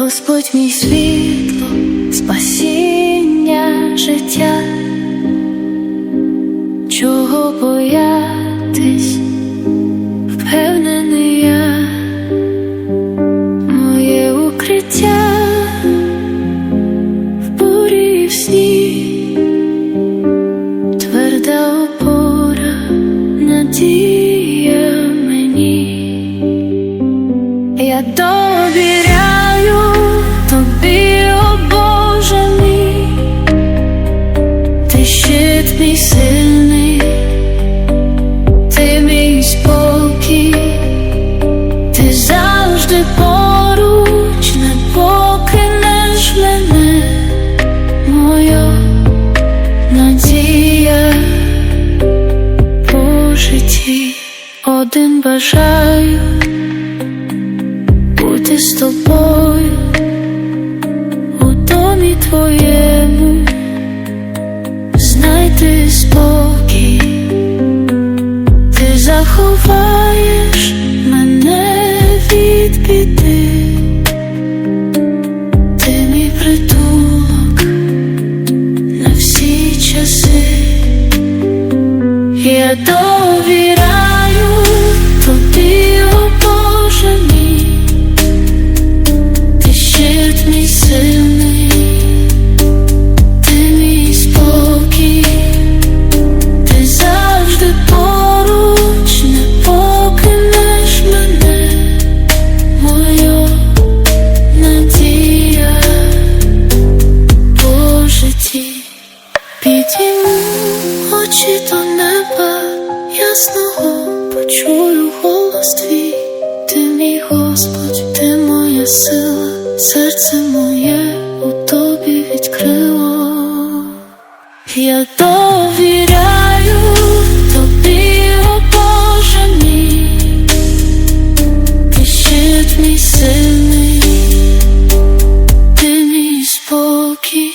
Господь мій світло, спасіння життя, чого боятись, впевнений я, моє укриття в бурі і в сні, тверда опора, надія мені. Я довіряю мій сильний, ти мій спокій, ти завжди поруч, не покинеш мене, моя надія по житті. Один бажаю бути з тобою у домі твоєму, Я довіряю тобі, о Боже мій, ти щит сильний, ти мій спокій, ти завжди поруч, не покинеш мене, моя надія по житті. Підійму очі до неба, ясного почую голос твій, ти мій Господь, ти моя сила, серце моє у тобі відкрило. Я довіряю тобі, о Боже мій, ти щит мій сильний, ти мій спокій.